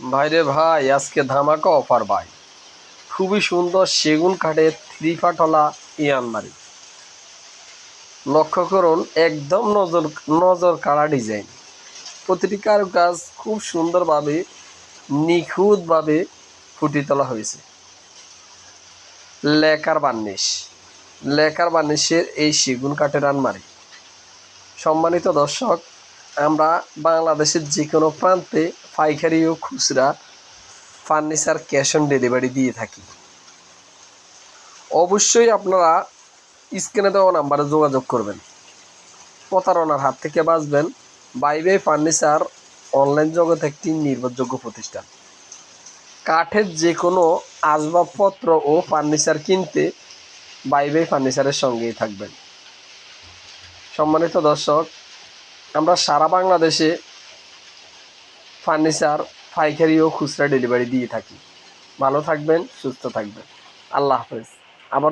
ভাইরে ভাই, আজকে ধামাকা অফার ভাই। খুবই সুন্দর সেগুন কাঠের থ্রি ফাটলা ই আলমারি লক্ষ্য করুন, একদম নজর নজর কাড়া ডিজাইন প্রতিটি কাজ খুব সুন্দরভাবে, নিখুঁতভাবে ফুটিয়ে তোলা হয়েছে। লেকার বার্নিশ লেকার বার্নিশের এই সেগুন কাঠের আলমারি। সম্মানিত দর্শক আমরা বাংলাদেশের যে কোনো প্রান্তে পাইকারি ও খুচরা, ফার্নিচার, ক্যাশ অন ডেলিভারি দিয়ে থাকি। অবশ্যই আপনারা স্ক্রিনে দেওয়া নাম্বারে যোগাযোগ করবেন। প্রতারণার হাত থেকে বাঁচবেন। বাইবে ফার্নিচার, অনলাইন জগৎ একটি নির্ভরযোগ্য প্রতিষ্ঠান। কাঠের যে কোনো আসবাবপত্র ও ফার্নিচার কিনতে বাইবে ফার্নিচারের সঙ্গেই থাকবেন। সম্মানিত দর্শক আমরা সারা বাংলাদেশে ফার্নিচার, পাইকারি ও খুচরা ডেলিভারি দিয়ে থাকি। ভালো থাকবেন, সুস্থ থাকবেন। আল্লাহ হাফেজ। আবার